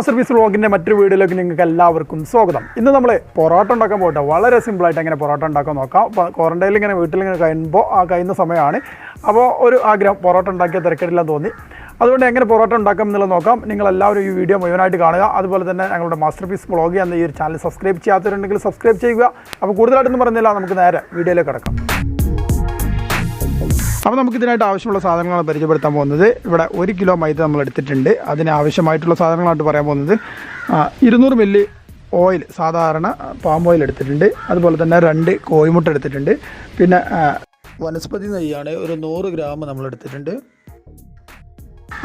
Hi service വ്ളോഗിന്റെ മറ്റൊരു വീഡിയോയിലേക്ക് നിങ്ങൾക്ക് എല്ലാവർക്കും സ്വാഗതം. ഇന്ന് നമ്മൾ പൊറോട്ട ഉണ്ടാക്കാൻ പോകട്ടെ. വളരെ സിമ്പിളായിട്ട് എങ്ങനെ പൊറോട്ട ഉണ്ടാക്കാൻ നോക്കാം. ക്വാറന്റൈനിൽ ഇങ്ങനെ വീട്ടിലിങ്ങനെ കഴിയുമ്പോൾ ആ കഴിയുന്ന സമയമാണ്. അപ്പോൾ ഒരു ആഗ്രഹം പൊറോട്ട ഉണ്ടാക്കിയ തിരക്കേടില്ലെന്ന് തോന്നി. അതുകൊണ്ട് എങ്ങനെ പൊറോട്ട ഉണ്ടാക്കാം എന്നുള്ളത് നോക്കാം. നിങ്ങൾ എല്ലാവരും ഈ വീഡിയോ മുഴുവനായിട്ട് കാണുക. അതുപോലെ തന്നെ ഞങ്ങളുടെ മാസ്റ്റർ പീസ് വ്ളോഗ് എന്ന ഈ ഒരു ചാനൽ സബ്സ്ക്രൈബ് ചെയ്യാത്തവരുണ്ടെങ്കിൽ സബ്സ്ക്രൈബ് ചെയ്യുക. അപ്പോൾ കൂടുതലായിട്ടൊന്നും പറഞ്ഞില്ല. നമുക്ക് നേരെ വീഡിയോയിലേക്ക് കിടക്കാം. അപ്പോൾ നമുക്ക് ഇതിനായിട്ട് ആവശ്യമുള്ള സാധനങ്ങളാണ് പരിചയപ്പെടുത്താൻ പോകുന്നത്. ഇവിടെ ഒരു കിലോ മൈദ നമ്മൾ എടുത്തിട്ടുണ്ട്. അതിന് ആവശ്യമായിട്ടുള്ള സാധനങ്ങളായിട്ട് പറയാൻ പോകുന്നത് ഇരുന്നൂറ് മില്ലി ഓയിൽ സാധാരണ പാം ഓയിൽ എടുത്തിട്ടുണ്ട്. അതുപോലെ തന്നെ രണ്ട് കോഴിമുട്ട എടുത്തിട്ടുണ്ട്. പിന്നെ വനസ്പതി നെയ്യാണ് ഒരു നൂറ് ഗ്രാം നമ്മൾ എടുത്തിട്ടുണ്ട്.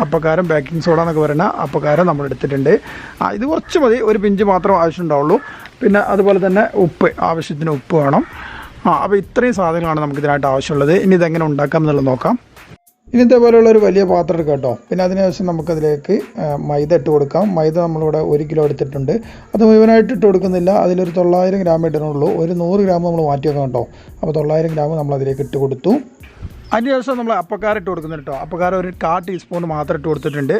അപ്പക്കാരം ബേക്കിംഗ് സോഡ എന്നൊക്കെ പറയുന്ന അപ്പക്കാരം നമ്മൾ എടുത്തിട്ടുണ്ട്. ഇത് കുറച്ച് മതി. ഒരു പിഞ്ച് മാത്രം ആവശ്യമുണ്ടാവുള്ളൂ പിന്നെ അതുപോലെ തന്നെ ഉപ്പ് ആവശ്യത്തിന് ഉപ്പ് വേണം. ആ അപ്പോൾ ഇത്രയും സാധനങ്ങളാണ് നമുക്ക് ഇതിനായിട്ട് ആവശ്യമുള്ളത്. ഇനി ഇതെങ്ങനെ ഉണ്ടാക്കാം എന്നുള്ളത് നോക്കാം. ഇനി ഇതേപോലെയുള്ള ഒരു വലിയ പാത്രം എടുക്കുക കേട്ടോ. പിന്നെ അതിനുശേഷം നമുക്കതിലേക്ക് മൈദ ഇട്ട് കൊടുക്കാം. മൈദ നമ്മളിവിടെ ഒരു കിലോ എടുത്തിട്ടുണ്ട്. അത് മുഴുവനായിട്ട് ഇട്ട് കൊടുക്കുന്നില്ല. അതിലൊരു തൊള്ളായിരം ഗ്രാം ഇടണുള്ളൂ ഒരു നൂറ് ഗ്രാം നമ്മൾ മാറ്റി വെക്കാം കേട്ടോ. അപ്പോൾ തൊള്ളായിരം ഗ്രാം നമ്മൾ അതിലേക്ക് ഇട്ട് കൊടുത്തു. അതിനുശേഷം നമ്മൾ അപ്പക്കാരം ഇട്ട് കൊടുക്കുന്നുണ്ട് കേട്ടോ. അപ്പക്കാരം ഒരു കാ ടീസ്പൂൺ മാത്രം ഇട്ട് കൊടുത്തിട്ടുണ്ട്.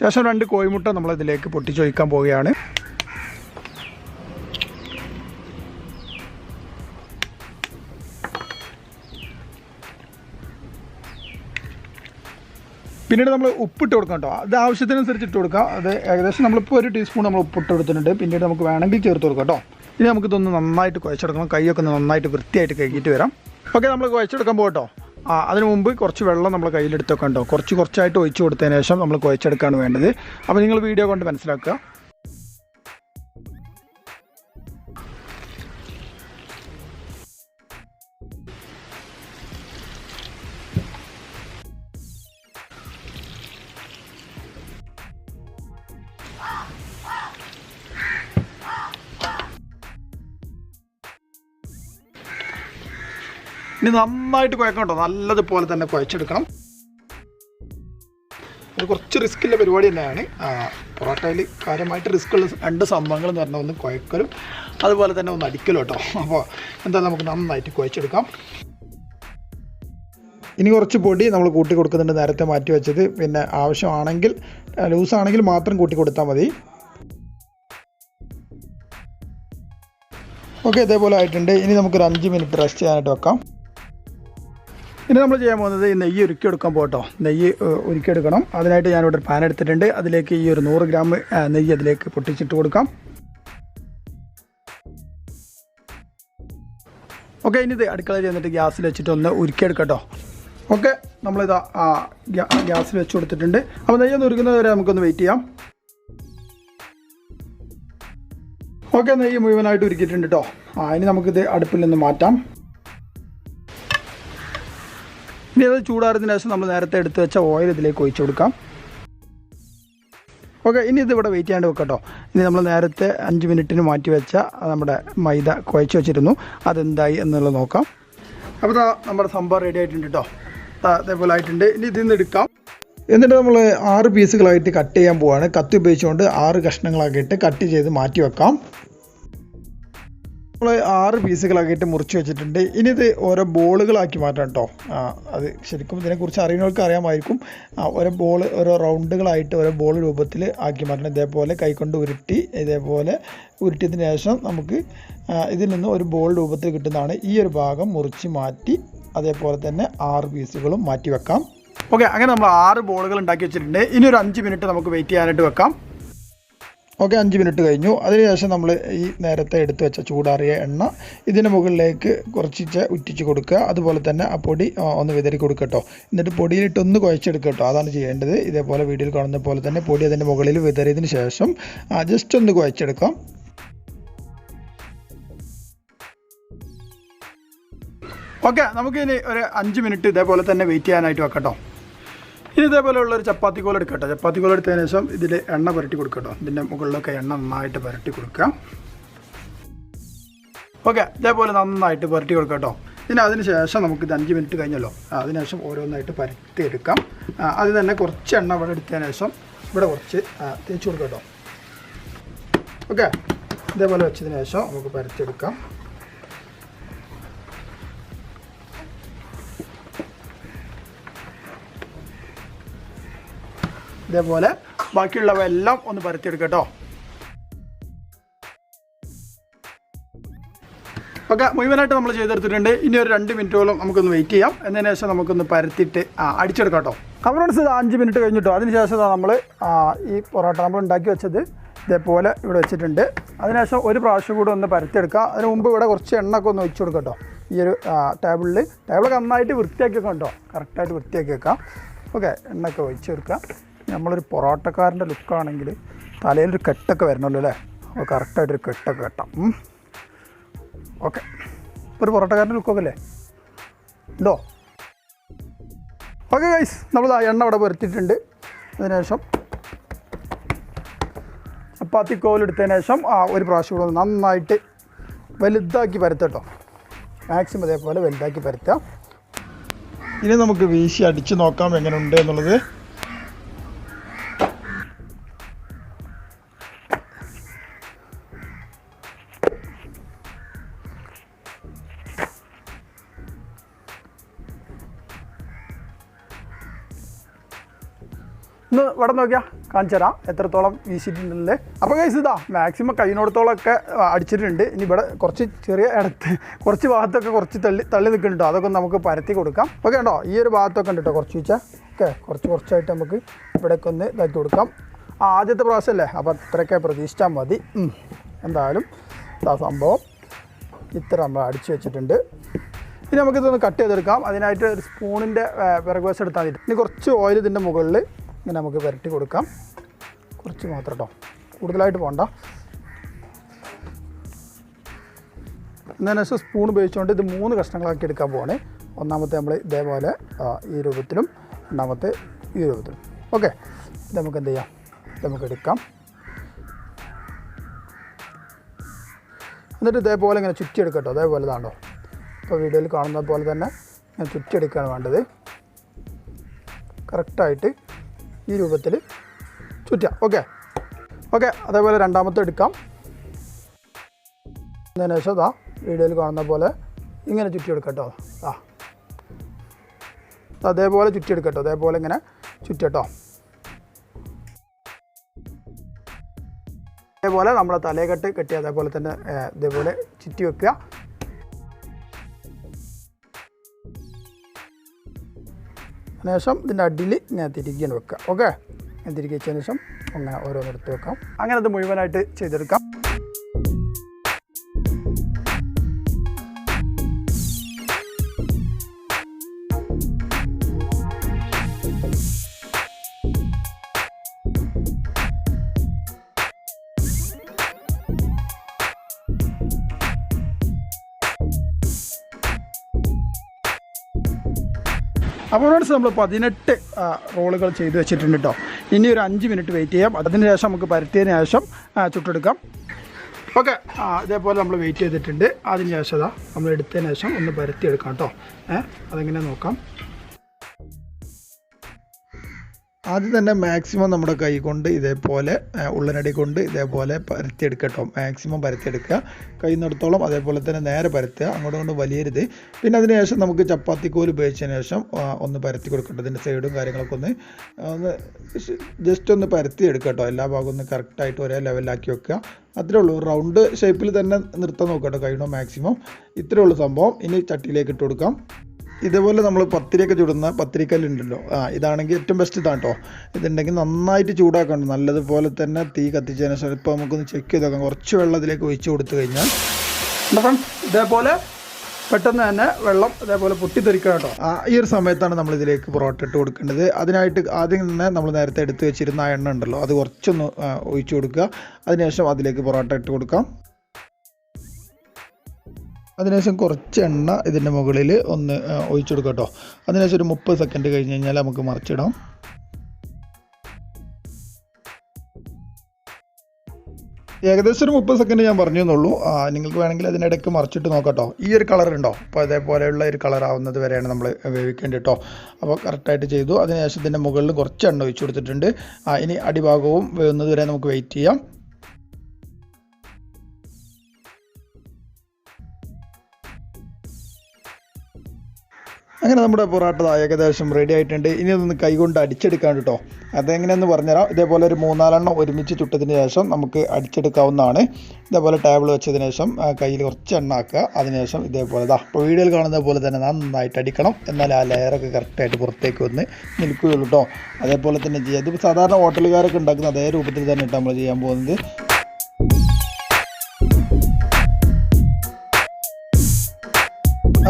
ശേഷം രണ്ട് കോഴിമുട്ട നമ്മൾ ഇതിലേക്ക് പൊട്ടിച്ചൊഴിക്കാൻ പോവുകയാണ്. പിന്നീട് നമ്മൾ ഉപ്പിട്ട് കൊടുക്കാം കേട്ടോ. അത് ആവശ്യത്തിനനുസരിച്ച് ഇട്ട് കൊടുക്കാം. അത് ഏകദേശം നമ്മളിപ്പോൾ ഒരു ടീസ്പൂൺ നമ്മൾ ഉപ്പിട്ട് കൊടുത്തിട്ടുണ്ട്. പിന്നീട് നമുക്ക് വേണമെങ്കിൽ ചേർത്ത് കൊടുക്കാം കേട്ടോ. ഇനി നമുക്കിതൊന്ന് നന്നായിട്ട് കുഴച്ചെടുക്കണം. കൈയൊക്കെ ഒന്ന് നന്നായിട്ട് വൃത്തിയായിട്ട് കഴുകിയിട്ട് വരാം. ഓക്കെ നമ്മൾ കുഴച്ചെടുക്കാൻ പോകട്ടോ ആ അതിന് മുമ്പ് കുറച്ച് വെള്ളം നമ്മൾ കയ്യിലെടുത്തൊക്കെ ഉണ്ടോ? കുറച്ച് കുറച്ചായിട്ട് ഒഴിച്ചു കൊടുത്തതിന് ശേഷം നമ്മൾ കുഴച്ചെടുക്കാണ് വേണ്ടത്. അപ്പോൾ നിങ്ങൾ വീഡിയോ കൊണ്ട് മനസ്സിലാക്കുക. ഇനി നന്നായിട്ട് കുഴക്കണം കേട്ടോ. നല്ലതുപോലെ തന്നെ കുഴച്ചെടുക്കണം. ഇത് കുറച്ച് റിസ്ക്കുള്ള പരിപാടി തന്നെയാണ്. പൊറോട്ടയിൽ കാര്യമായിട്ട് റിസ്ക്കുള്ള രണ്ട് സംഭവങ്ങൾ എന്ന് പറഞ്ഞാൽ ഒന്ന് കുഴക്കലും അതുപോലെ തന്നെ ഒന്ന് അടിക്കലും കേട്ടോ. അപ്പോൾ എന്താ നമുക്ക് നന്നായിട്ട് കുഴച്ചെടുക്കാം. ഇനി കുറച്ച് പൊടി നമ്മൾ കൂട്ടി കൊടുക്കുന്നുണ്ട് നേരത്തെ മാറ്റി വെച്ചത്. പിന്നെ ആവശ്യമാണെങ്കിൽ ലൂസാണെങ്കിൽ മാത്രം കൂട്ടി കൊടുത്താൽ മതി. ഓക്കെ ഇതേപോലെ ആയിട്ടുണ്ട്. ഇനി നമുക്കൊരു അഞ്ച് മിനിറ്റ് റെസ്റ്റ് ചെയ്യാനായിട്ട് വെക്കാം. ഇനി നമ്മൾ ചെയ്യാൻ പോകുന്നത് ഈ നെയ്യ് ഉരുക്കി എടുക്കാൻ പോട്ടോ നെയ്യ് ഉരുക്കി എടുക്കണം അതിനായിട്ട് ഞാനിവിടെ ഒരു പാൻ എടുത്തിട്ടുണ്ട്. അതിലേക്ക് ഈ ഒരു നൂറ് ഗ്രാം നെയ്യ് അതിലേക്ക് പൊട്ടിച്ചിട്ട് കൊടുക്കാം. ഓക്കെ ഇനി ഇത് അടുക്കള ചെന്നിട്ട് ഗ്യാസിൽ വെച്ചിട്ട് ഒന്ന് ഉരുക്കിയെടുക്കട്ടോ. ഓക്കെ നമ്മളിത് ഗ്യാസിൽ വെച്ച് കൊടുത്തിട്ടുണ്ട്. അപ്പോൾ നെയ്യ് ഒന്ന് ഉരുക്കുന്നത് വരെ നമുക്കൊന്ന് വെയിറ്റ് ചെയ്യാം. ഓക്കെ നെയ്യ് മുഴുവനായിട്ട് ഉരുക്കിയിട്ടുണ്ട് കേട്ടോ ആ ഇനി നമുക്കിത് അടുപ്പിൽ നിന്ന് മാറ്റാം. ഇനി അത് ചൂടാറിയതിന് ശേഷം നമ്മൾ നേരത്തെ എടുത്ത് വെച്ച ഓയിൽ ഇതിലേക്ക് ഒഴിച്ചു കൊടുക്കാം. ഓക്കെ ഇനി ഇത് ഇവിടെ വെയിറ്റ് ചെയ്യാണ്ട് വെക്കട്ടോ. ഇനി നമ്മൾ നേരത്തെ അഞ്ച് മിനിറ്റിന് മാറ്റി വെച്ച നമ്മുടെ മൈദ കുഴച്ച് വെച്ചിരുന്നു. അതെന്തായി എന്നുള്ളത് നോക്കാം. അപ്പോൾ ഇതാ നമ്മുടെ സംഭവം റെഡി ആയിട്ടുണ്ട് കേട്ടോ അതേപോലെ ആയിട്ടുണ്ട്. ഇനി ഇതിൽ നിന്ന് എടുക്കാം. എന്നിട്ട് നമ്മൾ ആറ് പീസുകളായിട്ട് കട്ട് ചെയ്യാൻ പോവാണ്. കത്തി ഉപയോഗിച്ചുകൊണ്ട് ആറ് കഷ്ണങ്ങളാക്കിയിട്ട് കട്ട് ചെയ്ത് മാറ്റി വെക്കാം. ആറ് പീസുകളാക്കിയിട്ട് മുറിച്ച് വെച്ചിട്ടുണ്ട്. ഇനി ഇത് ഓരോ ബോളുകളാക്കി മാറ്റാം കേട്ടോ അത് ശരിക്കും ഇതിനെക്കുറിച്ച് അറിയുന്നവർക്ക് അറിയാമായിരിക്കും. ഓരോ ബോൾ ഓരോ റൗണ്ടുകളായിട്ട് ഓരോ ബോൾ രൂപത്തിൽ ആക്കി മാറ്റണം. ഇതേപോലെ കൈകൊണ്ട് ഉരുട്ടി ഇതേപോലെ ഉരുട്ടിയതിന് ശേഷം നമുക്ക് ഇതിൽ നിന്ന് ഒരു ബോൾ രൂപത്തിൽ കിട്ടുന്നതാണ്. ഈ ഒരു ഭാഗം മുറിച്ച് മാറ്റി അതേപോലെ തന്നെ ആറ് പീസുകളും മാറ്റി വെക്കാം. ഓക്കെ അങ്ങനെ നമ്മൾ ആറ് ബോളുകൾ ഉണ്ടാക്കി വെച്ചിട്ടുണ്ട്. ഇനി ഒരു അഞ്ച് മിനിറ്റ് നമുക്ക് വെയിറ്റ് ചെയ്യാനായിട്ട് വെക്കാം. ഓക്കെ അഞ്ച് മിനിറ്റ് കഴിഞ്ഞു. അതിനുശേഷം നമ്മൾ ഈ നേരത്തെ എടുത്തു വെച്ച ചൂടാറിയ എണ്ണ ഇതിന് മുകളിലേക്ക് കുറച്ചിച്ച് ഉറ്റിച്ച് കൊടുക്കുക. അതുപോലെ തന്നെ ആ പൊടി ഒന്ന് വിതറി കൊടുക്കട്ടോ കേട്ടോ എന്നിട്ട് പൊടിയിലിട്ട് ഒന്ന് കുഴച്ചെടുക്കുക കേട്ടോ അതാണ് ചെയ്യേണ്ടത്. ഇതേപോലെ വീഡിയോയിൽ കാണുന്ന പോലെ തന്നെ പൊടി അതിന്റെ മുകളിൽ വിതറിയതിന് ശേഷം ജസ്റ്റ് ഒന്ന് കുഴച്ചെടുക്കാം. ഓക്കെ നമുക്കിനി ഒരു അഞ്ച് മിനിറ്റ് ഇതേപോലെ തന്നെ വെയിറ്റ് ചെയ്യാനായിട്ട് വെക്കട്ടോ ഇനി ഇതേപോലെയുള്ള ഒരു ചപ്പാത്തി കോൽ എടുക്കട്ടെ. ചപ്പാത്തി കോൽ എടുത്തതിന് ശേഷം ഇതിൽ എണ്ണ പുരട്ടി കൊടുക്കട്ടോ. ഇതിന്റെ മുകളിലൊക്കെ എണ്ണ നന്നായിട്ട് പുരട്ടി കൊടുക്കുക ഓക്കെ ഇതേപോലെ നന്നായിട്ട് പുരട്ടി കൊടുക്കട്ടോ. ഇനി അതിന് ശേഷം നമുക്കിത് അഞ്ച് മിനിറ്റ് കഴിഞ്ഞല്ലോ. അതിനുശേഷം അതിന് ശേഷം ഓരോന്നായിട്ട് പരത്തി എടുക്കാം. അത് തന്നെ കുറച്ച് എണ്ണ ഇവിടെ എടുത്തതിന് ശേഷം ഇവിടെ കുറച്ച് തേച്ച് കൊടുക്കട്ടോ. ഓക്കെ ഇതേപോലെ വെച്ചതിന് ശേഷം നമുക്ക് പരത്തിയെടുക്കാം ഇതേപോലെ ബാക്കിയുള്ളവ എല്ലാം ഒന്ന് പരത്തിയെടുക്കുക കേട്ടോ ഓക്കെ മുഴുവനായിട്ട് നമ്മൾ ചെയ്തെടുത്തിട്ടുണ്ട്. ഇനി ഒരു രണ്ട് മിനിറ്റോളം നമുക്കൊന്ന് വെയിറ്റ് ചെയ്യാം. എന്നതിന് ശേഷം നമുക്കൊന്ന് പരത്തിയിട്ട് അടിച്ചെടുക്കാം കേട്ടോ അവരോട് ഇത് അഞ്ച് മിനിറ്റ് കഴിഞ്ഞിട്ടോ? അതിന് ശേഷം നമ്മൾ ഈ പൊറോട്ട നമ്മൾ ഉണ്ടാക്കി വെച്ചത് ഇതേപോലെ ഇവിടെ വെച്ചിട്ടുണ്ട്. അതിനുശേഷം ഒരു പ്രാവശ്യം കൂടെ ഒന്ന് പരത്തിയെടുക്കാം അതിന് മുമ്പ് ഇവിടെ കുറച്ച് എണ്ണ ഒക്കെ ഒന്ന് ഒഴിച്ചു കൊടുക്കാം ഈ ഒരു ടേബിളിൽ ടേബിളൊക്കെ നന്നായിട്ട് വൃത്തിയാക്കി വെക്കാം കേട്ടോ. കറക്റ്റായിട്ട് വൃത്തിയാക്കി വെക്കാം. ഓക്കെ എണ്ണയൊക്കെ ഒഴിച്ച് കൊടുക്കാം. നമ്മളൊരു പൊറോട്ടക്കാരന്റെ ലുക്കാണെങ്കിൽ തലയിലൊരു കെട്ടൊക്കെ വരണമല്ലോ അല്ലേ? അപ്പോൾ കറക്റ്റായിട്ടൊരു കെട്ടൊക്കെ കെട്ടാം. ഓക്കെ. ഇപ്പോൾ ഒരു പൊറോട്ടക്കാരന്റെ ലുക്കൊക്കെ അല്ലേ ഉണ്ടോ ഓക്കെ ഗൈസ് നമ്മൾ എണ്ണ അവിടെ പുരത്തിയിട്ടുണ്ട് അതിനുശേഷം ചപ്പാത്തി കോലെടുത്തതിന് ശേഷം ആ ഒരു പ്രാവശ്യം കൂടെ നന്നായിട്ട് വലുതാക്കി പരത്തട്ടോ മാക്സിമം അതേപോലെ വലുതാക്കി പരത്താം ഇനി നമുക്ക് വീശി അടിച്ച് നോക്കാം എങ്ങനെയുണ്ട് എന്നുള്ളത്. ഒന്ന് ഇവിടെ നോക്കിയാൽ കാണിച്ചു തരാം. എത്രത്തോളം വീശിയിട്ടുണ്ടെന്നുള്ളത് അപ്പോൾ കൈസ് ഇതാ മാക്സിമം കൈനോടത്തോളം ഒക്കെ അടിച്ചിട്ടുണ്ട്. ഇനി ഇവിടെ കുറച്ച് ചെറിയ ഇടത്ത് കുറച്ച് ഭാഗത്തൊക്കെ കുറച്ച് തള്ളി തള്ളി നിൽക്കുന്നുണ്ടോ. അതൊക്കെ നമുക്ക് പരത്തി കൊടുക്കാം. ഓക്കെ ഉണ്ടോ ഈ ഒരു ഭാഗത്തൊക്കെ ഉണ്ട് കേട്ടോ കുറച്ച് വെച്ചാൽ ഓക്കെ കുറച്ച് കുറച്ചായിട്ട് നമുക്ക് ഇവിടെയൊക്കെ ഒന്ന് ഇതാക്കി കൊടുക്കാം. ആദ്യത്തെ പ്രാവശ്യമല്ലേ അപ്പോൾ അത്രയൊക്കെ പ്രതീക്ഷിച്ചാൽ മതി. എന്തായാലും ഇതാ സംഭവം. ഇത്ര നമ്മൾ അടിച്ചു വെച്ചിട്ടുണ്ട്. ഇനി നമുക്കിതൊന്ന് കട്ട് ചെയ്തെടുക്കാം. അതിനായിട്ട് ഒരു സ്പൂണിന്റെ വിറക് വശം എടുത്താൽ മതി. ഇനി കുറച്ച് ഓയിൽ ഇതിന്റെ മുകളിൽ ഇങ്ങനെ നമുക്ക് പുരട്ടി കൊടുക്കാം. കുറച്ച് മാത്രം കേട്ടോ കൂടുതലായിട്ട് പോകണ്ട എന്നതിന് ശേഷം സ്പൂൺ ഉപയോഗിച്ചുകൊണ്ട് ഇത് മൂന്ന് കഷ്ണങ്ങളാക്കി എടുക്കാൻ പോവാണ്. ഒന്നാമത്തെ നമ്മൾ ഇതേപോലെ ഈ രൂപത്തിലും രണ്ടാമത്തെ ഈ രൂപത്തിലും. ഓക്കെ. നമുക്ക് എന്ത് ചെയ്യാം? നമുക്ക് എടുക്കാം. എന്നിട്ട് ഇതേപോലെ ഇങ്ങനെ ചുറ്റിയെടുക്കാം കേട്ടോ അതേപോലെ ഇതാണ്ടോ ഇപ്പോൾ വീഡിയോയിൽ കാണുന്ന പോലെ തന്നെ ഇങ്ങനെ ചുറ്റിയെടുക്കുകയാണ് വേണ്ടത്. കറക്റ്റായിട്ട് ഈ രൂപത്തിൽ ചുറ്റാം ഓക്കെ ഓക്കെ അതേപോലെ രണ്ടാമത്തെ എടുക്കാം. അതിന് ശേഷം ഇതാ വീഡിയോയിൽ കാണുന്ന പോലെ ഇങ്ങനെ ചുറ്റിയെടുക്കട്ടോ. കേട്ടോ ആ അതേപോലെ ചുറ്റിയെടുക്കട്ടോ. കേട്ടോ അതേപോലെ ഇങ്ങനെ ചുറ്റട്ടോ അതേപോലെ നമ്മളെ തലയെക്കെട്ട് കെട്ടി അതേപോലെ തന്നെ ഇതേപോലെ ചുറ്റി വെക്കുക. അതിനുശേഷം ഇതിന്റെ അടിയിൽ ഇങ്ങനെ തിരികെ വെക്കുക. ഓക്കെ ഞാൻ തിരികെ വെച്ചതിന് ശേഷം അങ്ങനെ ഓരോന്നെടുത്ത് വെക്കാം. അങ്ങനെ അത് മുഴുവനായിട്ട് ചെയ്തെടുക്കാം. അപ്പോൾ നമ്മൾ പതിനെട്ട് റോളുകൾ ചെയ്ത് വെച്ചിട്ടുണ്ട് കേട്ടോ ഇനി ഒരു അഞ്ച് മിനിറ്റ് വെയിറ്റ് ചെയ്യാം. അതിന് ശേഷം നമുക്ക് പരത്തിയതിന് ശേഷം ചുട്ടെടുക്കാം. ഓക്കെ. ഇതേപോലെ നമ്മൾ വെയിറ്റ് ചെയ്തിട്ടുണ്ട്. അതിന് ശേഷം നമ്മൾ എടുത്തതിന് ശേഷം ഒന്ന് പരത്തി എടുക്കാം കേട്ടോ ഏഹ് അതെങ്ങനെ നോക്കാം. ആദ്യം തന്നെ മാക്സിമം നമ്മുടെ കൈ കൊണ്ട് ഇതേപോലെ ഉള്ളനടി കൊണ്ട് ഇതേപോലെ പരത്തിയെടുക്കുക കേട്ടോ മാക്സിമം പരത്തിയെടുക്കുക. കൈ കഴിയുന്നിടത്തോളം അതേപോലെ തന്നെ നേരെ പരത്തുക. അങ്ങോട്ടും കൊണ്ട് വലിയരുത്. പിന്നെ അതിനുശേഷം നമുക്ക് ചപ്പാത്തിക്കോൽ ഉപയോഗിച്ചതിന് ശേഷം ഒന്ന് പരത്തി കൊടുക്കട്ടെ. ഇതിന്റെ സൈഡും കാര്യങ്ങളൊക്കെ ഒന്ന് ഒന്ന് ജസ്റ്റ് ഒന്ന് പരത്തി എടുക്കുക എല്ലാ ഭാഗവും ഒന്ന് കറക്റ്റായിട്ട് ഒരേ ലെവലിലാക്കി വെക്കുക. അത്രേ ഉള്ളൂ. റൗണ്ട് ഷേപ്പിൽ തന്നെ നിർത്താൻ നോക്കുക കേട്ടോ കഴിയണോ മാക്സിമം ഇത്രേ ഉള്ളൂ സംഭവം. ഇനി ചട്ടിയിലേക്ക് ഇട്ട് കൊടുക്കാം. ഇതേപോലെ നമ്മൾ പത്തിരിയൊക്കെ ചുടുന്ന പത്തിരിക്കല്ലുണ്ടല്ലോ. ആ ഇതാണെങ്കിൽ ഏറ്റവും ബെസ്റ്റ് ഇതാണ് കേട്ടോ ഇതുണ്ടെങ്കിൽ നന്നായിട്ട് ചൂടാക്കണം നല്ലതുപോലെ തന്നെ തീ കത്തിച്ചതിന് ശേഷം ഇപ്പോൾ നമുക്കൊന്ന് ചെക്ക് ചെയ്ത് നോക്കാം. കുറച്ച് വെള്ളം ഇതിലേക്ക് ഒഴിച്ചു കൊടുത്തു കഴിഞ്ഞാൽ. ഫ്രണ്ട്സ് ഇതേപോലെ പെട്ടെന്ന് തന്നെ വെള്ളം അതേപോലെ പൊട്ടിത്തെറിക്കുക കേട്ടോ ആ ഈ ഒരു സമയത്താണ് നമ്മൾ ഇതിലേക്ക് പൊറോട്ട ഇട്ട് കൊടുക്കേണ്ടത്. അതിനായിട്ട് ആദ്യം തന്നെ നമ്മൾ നേരത്തെ എടുത്ത് വെച്ചിരുന്ന ആ എണ്ണ ഉണ്ടല്ലോ അത് കുറച്ചൊന്ന് ഒഴിച്ച് കൊടുക്കുക. അതിനുശേഷം അതിലേക്ക് പൊറോട്ട ഇട്ട് കൊടുക്കാം. അതിനുശേഷം കുറച്ച് എണ്ണ ഇതിന്റെ മുകളിൽ ഒന്ന് ഒഴിച്ചു കൊടുക്കാം കേട്ടോ. അതിനുശേഷം ഒരു മുപ്പത് സെക്കൻഡ് കഴിഞ്ഞ് കഴിഞ്ഞാൽ നമുക്ക് മറിച്ചിടാം. ഏകദേശം ഒരു മുപ്പത് സെക്കൻഡ് ഞാൻ പറഞ്ഞു എന്നുള്ളൂ. നിങ്ങൾക്ക് വേണമെങ്കിൽ അതിനിടയ്ക്ക് മറിച്ചിട്ട് നോക്കട്ടോ ഈ ഒരു കളർ ഉണ്ടോ? അപ്പോൾ അതേപോലെയുള്ള ഒരു കളർ ആവുന്നത് വരെയാണ് നമ്മൾ വേവിക്കേണ്ടത് കേട്ടോ. അപ്പോൾ കറക്റ്റായിട്ട് ചെയ്തു. അതിനുശേഷം ഇതിന്റെ മുകളിൽ കുറച്ച് എണ്ണ ഒഴിച്ചു കൊടുത്തിട്ടുണ്ട്. ഇനി അടിഭാഗവും വേവുന്നത് വരെ നമുക്ക് വെയിറ്റ് ചെയ്യാം. അങ്ങനെ നമ്മുടെ പൊറാട്ട ഏകദേശം റെഡി ആയിട്ടുണ്ട്. ഇനി അതൊന്ന് കൈകൊണ്ട് അടിച്ചെടുക്കാൻ കേട്ടോ. അതെങ്ങനെയെന്ന് പറഞ്ഞുതരാം. ഇതേപോലെ ഒരു മൂന്നാലെണ്ണം ഒരുമിച്ച് ചുട്ടതിന് ശേഷം നമുക്ക് അടിച്ചെടുക്കാവുന്നതാണ്. ഇതേപോലെ ടേബിൾ വെച്ചതിന് ശേഷം കയ്യിൽ കുറച്ച് എണ്ണ ആക്കുക. അതിനുശേഷം ഇതേപോലെ ഇതാ ഇപ്പോൾ വീഡിയോയിൽ കാണുന്ന പോലെ തന്നെ നന്നായിട്ട് അടിക്കണം. എന്നാൽ ആ ലെയറൊക്കെ കറക്റ്റായിട്ട് പുറത്തേക്ക് വന്ന് നിൽക്കുകയുള്ളൂ കേട്ടോ. അതേപോലെ തന്നെ ചെയ്യുക ഇതിപ്പോൾ സാധാരണ ഹോട്ടലുകാരൊക്കെ ഉണ്ടാക്കുന്ന അതേ രൂപത്തിൽ തന്നെ നമ്മൾ ചെയ്യാൻ പോകുന്നത്.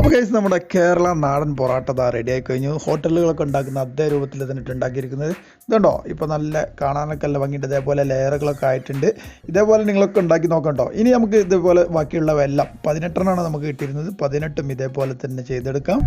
അപ്പോൾ കഴിച്ച് നമ്മുടെ കേരള നാടൻ പൊറാട്ട റെഡി ആയി കഴിഞ്ഞു. ഹോട്ടലുകളൊക്കെ ഉണ്ടാക്കുന്ന അതേ രൂപത്തിൽ തന്നിട്ട് ഉണ്ടാക്കിയിരിക്കുന്നത്. ഇതുണ്ടോ? ഇപ്പോൾ നല്ല കാണാനൊക്കെ നല്ല ഭംഗിയുണ്ട്. ഇതേപോലെ ലെയറുകളൊക്കെ ആയിട്ടുണ്ട്. ഇതേപോലെ നിങ്ങളൊക്കെ ഉണ്ടാക്കി നോക്കണ്ടോ? ഇനി നമുക്ക് ഇതേപോലെ ബാക്കിയുള്ളവയെല്ലാം പതിനെട്ടെണ്ണമാണ് നമുക്ക് കിട്ടിയിരുന്നത്. പതിനെട്ടും ഇതേപോലെ തന്നെ ചെയ്തെടുക്കാം.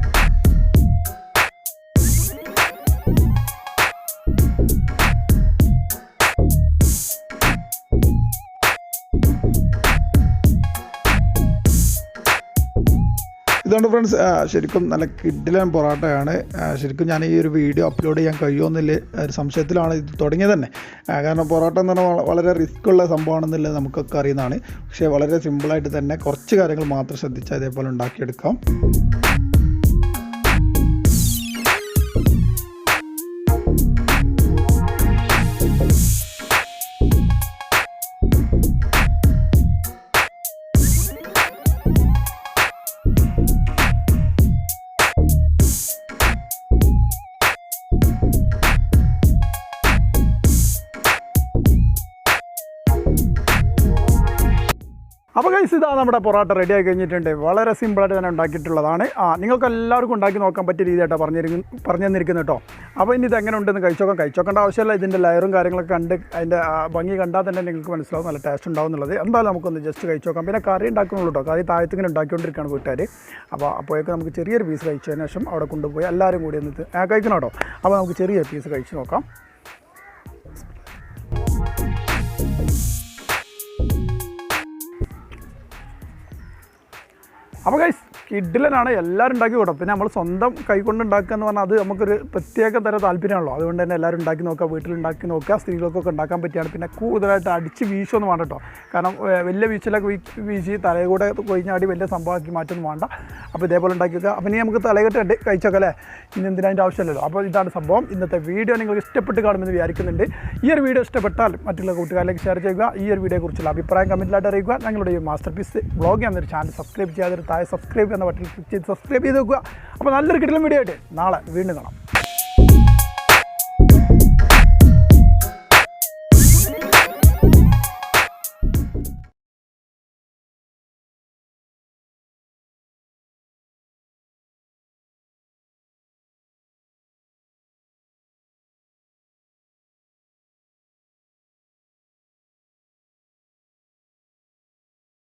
ഇതുകൊണ്ട് ഫ്രണ്ട്സ് ശരിക്കും നല്ല കിഡിലൻ പൊറാട്ടയാണ്. ശരിക്കും ഞാൻ ഈ ഒരു വീഡിയോ അപ്ലോഡ് ചെയ്യാൻ കഴിയുമെന്നില്ല ഒരു സംശയത്തിലാണ് ഇത് തുടങ്ങിയത് തന്നെ. കാരണം പൊറോട്ട എന്ന് പറഞ്ഞാൽ വളരെ റിസ്ക് ഉള്ള സംഭവമാണെന്നുള്ളത് നമുക്കൊക്കെ അറിയുന്നതാണ്. പക്ഷേ വളരെ സിമ്പിളായിട്ട് തന്നെ കുറച്ച് കാര്യങ്ങൾ മാത്രം ശ്രദ്ധിച്ച് അതേപോലെ ഉണ്ടാക്കിയെടുക്കാം. അപ്പോൾ കൈസ് ഇതാ നമ്മുടെ പൊറോട്ട റെഡി ആയി കഴിഞ്ഞിട്ടുണ്ട്. വളരെ സിമ്പിളായിട്ട് തന്നെ ഉണ്ടാക്കിയിട്ടുള്ളതാണ്. ആ നിങ്ങൾക്ക് എല്ലാവർക്കും ഉണ്ടാക്കി നോക്കാൻ പറ്റിയ രീതിയായിട്ടാണ് പറഞ്ഞിരിക്കും പറഞ്ഞു തന്നിരിക്കുന്നത് കേട്ടോ. അപ്പോൾ ഇനി ഇത് എങ്ങനെ ഉണ്ടെന്ന് കഴിച്ചോക്കാം. കഴിച്ചോക്കേണ്ട ആവശ്യമില്ല. ഇതിന്റെ ലയറും കാര്യങ്ങളൊക്കെ കണ്ട് അതിന്റെ ഭംഗി കണ്ടാൽ തന്നെ നിങ്ങൾക്ക് മനസ്സിലാവും. നല്ല ടേസ്റ്റ് ഉണ്ടാവും എന്നുള്ളത്. എന്തായാലും നമുക്കൊന്ന് ജസ്റ്റ് കഴിച്ചോക്കാം. പിന്നെ കറി ഉണ്ടാക്കുന്നുള്ളൂ കേട്ടോ. കറി താഴത്തിങ്ങനെ ഉണ്ടാക്കിക്കൊണ്ടിരിക്കുകയാണ് വീട്ടുകാർ അപ്പോൾ അപ്പോഴേക്കും നമുക്ക് ചെറിയൊരു പീസ് കഴിച്ചതിന് ശേഷം അവിടെ കൊണ്ടുപോയി എല്ലാവരും കൂടി ഒന്ന് കഴിക്കണം കേട്ടോ? അപ്പോൾ നമുക്ക് ചെറിയൊരു പീസ് കഴിച്ച് നോക്കാം. അപ്പോൾ ഗൈസ് കിഡിലനാണ് എല്ലാവരും ഉണ്ടാക്കി കൊടുക്കും പിന്നെ നമ്മൾ സ്വന്തം കൈകൊണ്ട് ഉണ്ടാക്കുക എന്ന് പറഞ്ഞാൽ അത് നമുക്കൊരു പ്രത്യേക തരം താല്പര്യമാണല്ലോ. അതുകൊണ്ട് തന്നെ എല്ലാവരും ഉണ്ടാക്കി നോക്കുക വീട്ടിൽ ഉണ്ടാക്കി നോക്കുക സ്ത്രീകൾക്കൊക്കെ ഉണ്ടാക്കാൻ പറ്റിയാണ്. പിന്നെ കൂടുതലായിട്ട് അടിച്ച് വീശൊന്നും വേണ്ട കേട്ടോ. കാരണം വലിയ വീശലൊക്കെ വീശി തലയിൽ കൂടെ കൊഴിഞ്ഞാടി വലിയ സംഭവമാക്കി മാറ്റൊന്നും വേണ്ട. അപ്പോൾ ഇതേപോലെ ഉണ്ടാക്കി വെക്കുക. അപ്പം ഇനി നമുക്ക് തലകെട്ട് കഴിച്ചോക്കെ അല്ലേ? ഇനി എന്തിനാ അതിന്റെ ആവശ്യമില്ലല്ലോ. അപ്പോൾ ഇതാണ് സംഭവം. ഇന്നത്തെ വീഡിയോ നിങ്ങൾക്ക് ഇഷ്ടപ്പെട്ട് കാണുമെന്ന് വിചാരിക്കുന്നുണ്ട്. ഈ ഒരു വീഡിയോ ഇഷ്ടപ്പെട്ടാൽ മറ്റുള്ള കൂട്ടുകാരിലേക്ക് ഷെയർ ചെയ്യുക. ഈ ഒരു വീഡിയോയെക്കുറിച്ചുള്ള അഭിപ്രായം കമന്റിലായിട്ട് അറിയിക്കുക. ഞങ്ങളുടെ ഈ മാസ്റ്റർ പീസ് ബ്ലോഗ് എന്നൊരു ചാനൽ സബ്സ്ക്രൈബ് ചെയ്യാതെ താഴെ സബ്സ്ക്രൈബ് എന്ന ബട്ടൺ ക്ലിക്ക് ചെയ്ത് സബ്സ്ക്രൈബ് ചെയ്ത് വെക്കുക. അപ്പോൾ നല്ലൊരു കിട്ടലും വീഡിയോ ആയിട്ട് നാളെ വീണ്ടും കാണാം.